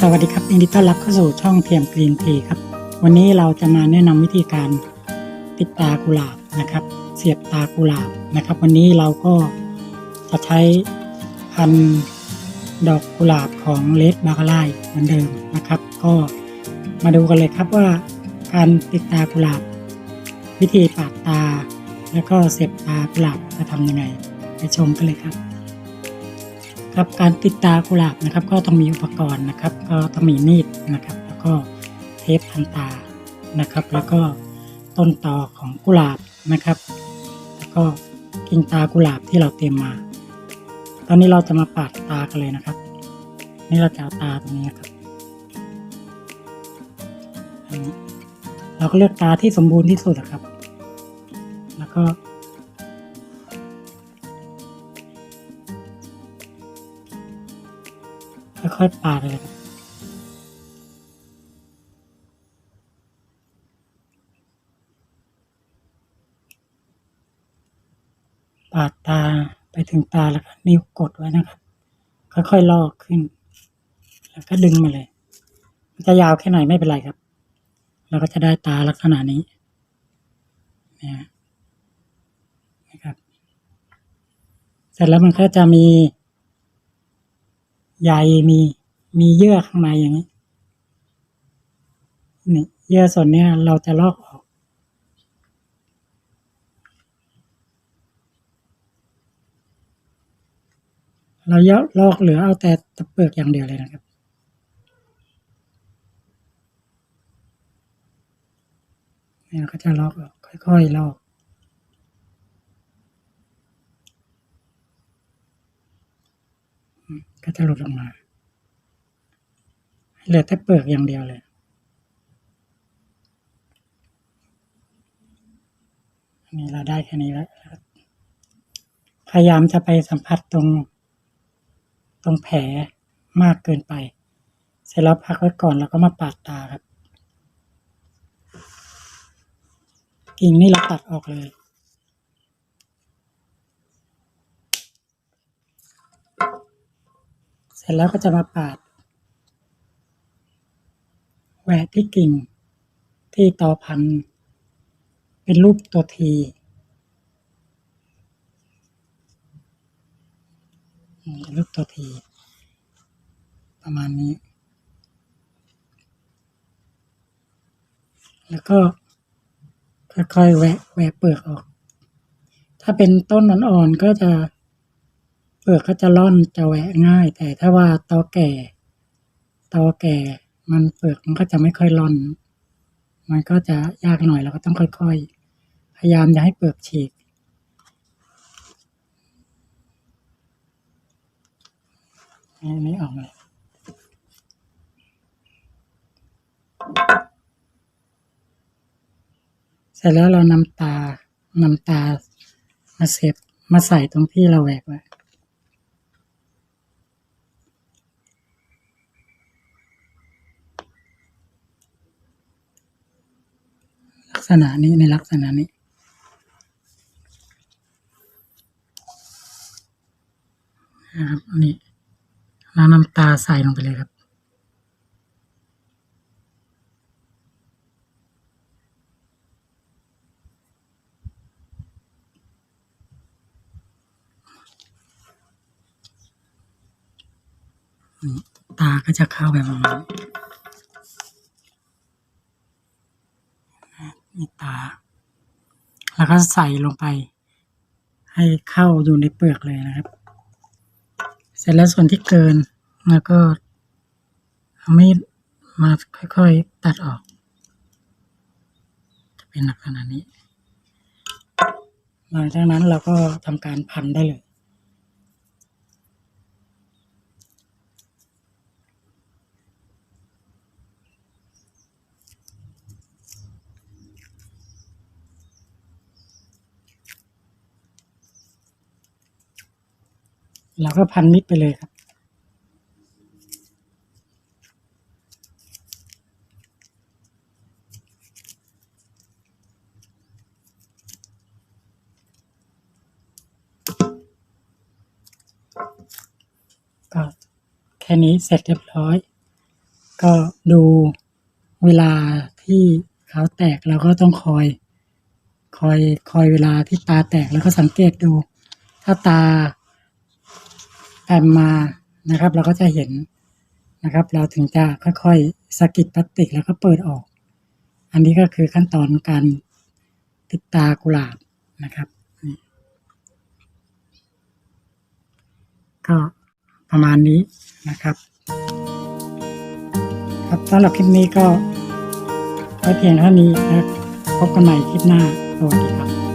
สวัสดีครับยินดีต้อนรับเข้าสู่ช่องเทียมกรีนทีครับ วันนี้เราจะมาแนะนำวิธีการติดตากุหลาบนะครับ เสียบตากุหลาบนะครับ วันนี้เราก็จะใช้พันดอกกุหลาบของเลดบาคาไลเหมือนเดิมนะครับ ก็มาดูกันเลยครับว่าการติดตากุหลาบ วิธีปาดตา แล้วก็เสียบตากุหลาบจะทำยังไง ไปชมกันเลยครับ ครับการติดตากุหลาบนะครับ ก็ต้องมีอุปกรณ์นะครับ ก็ต้องมีมีดนะครับ แล้วก็เทปพันตานะครับ แล้วก็ต้นตอของกุหลาบนะครับ แล้วก็กิ่งตากุหลาบที่เราเตรียมมา ตอนนี้เราจะมาปาดตากันเลยนะครับ นี่เราจะเอาตาตรงนี้ครับอันนี้เราก็เลือกตาที่สมบูรณ์ที่สุดนะครับ แล้วก็ ค่อยๆปาดเลยครับปาดตาไปถึงตาแล้วก็นิ้วกดไว้นะครับ ค่อยๆลอกขึ้น แล้วก็ดึงมาเลยมันจะยาวแค่ไหนไม่เป็นไรครับ เราก็จะได้ตาลักษณะนี้เนี่ยนะครับ เสร็จแล้วมันก็จะมี ใยมีมีเยื่อข้างในอย่างนี้นี่เยื่อส่วนนี้เราจะลอกออก เราเยอะลอกเหลือเอาแต่ตะเปลือกอย่างเดียวเลยนะครับนี่เราก็จะลอกออกค่อยๆลอก ก็จะหลุดออกมา เหลือแต่เปลือกอย่างเดียวเลยอันนี้เราได้แค่นี้แล้ว พยายามจะไปสัมผัสตรง ตรงแผลมากเกินไป เสร็จแล้วพักไว้ก่อนแล้วก็มาปาดตาครับกิ่งนี่เราตัดออกเลย เส ร็จแล้วก็จะมาปาดแหวะที่กิ่งที่ตอพัน เป็นรูปตัวทีรูปตัวที ประมาณนี้ แล้วก็ค่อยๆแหวะแหวะเปลือกออก ถ้าเป็นต้นอ่อนๆก็จะ เปลือกก็จะร่อนจะแหวะง่าย แต่ถ้าว่าตอแก่ตอแก่ มันเปลือกมันก็จะไม่ค่อยร่อน มันก็จะยากหน่อยเราก็ต้องค่อยๆ พยายามอย่าให้เปลือกฉีกอันนี้ออกเลยเสร็จแล้วเรานำตานำตามาเสียบมาใส่ตรงที่เราแหวกไว้ ษณะนี้ในลักษณะนี้ นะครับอันนี้เรานำตาใส่ลงไปเลยครับตาก็จะเข้าไปปร มีตา แล้วก็ใส่ลงไป ให้เข้าอยู่ในเปลือกเลยนะครับ เสร็จแล้วส่วนที่เกินแล้วก็เอามีดมาค่อยๆตัดออก จะเป็นลักษณะนี้หลังจากนั้นเราก็ทำการพันได้เลย เราก็พันมิดไปเลยครับ ก็แค่นี้เสร็จเรียบร้อย ก็ดูเวลาที่เขาแตกเราก็ต้องคอย คอยคอยเวลาที่ตาแตกแล้วก็สังเกตดู ถ้าตา แอมมานะครับ เราก็จะเห็นนะครับ เราถึงจะค่อยๆสกิดพลาสติกแล้วก็เปิดออก อันนี้ก็คือขั้นตอนการติดตากุหลาบนะครับก็ประมาณนี้นะครับ ครับสำหรับคลิปนี้ก็ไว้เพียงเท่านี้นะพบกันใหม่คลิปหน้าสวัสดีครับ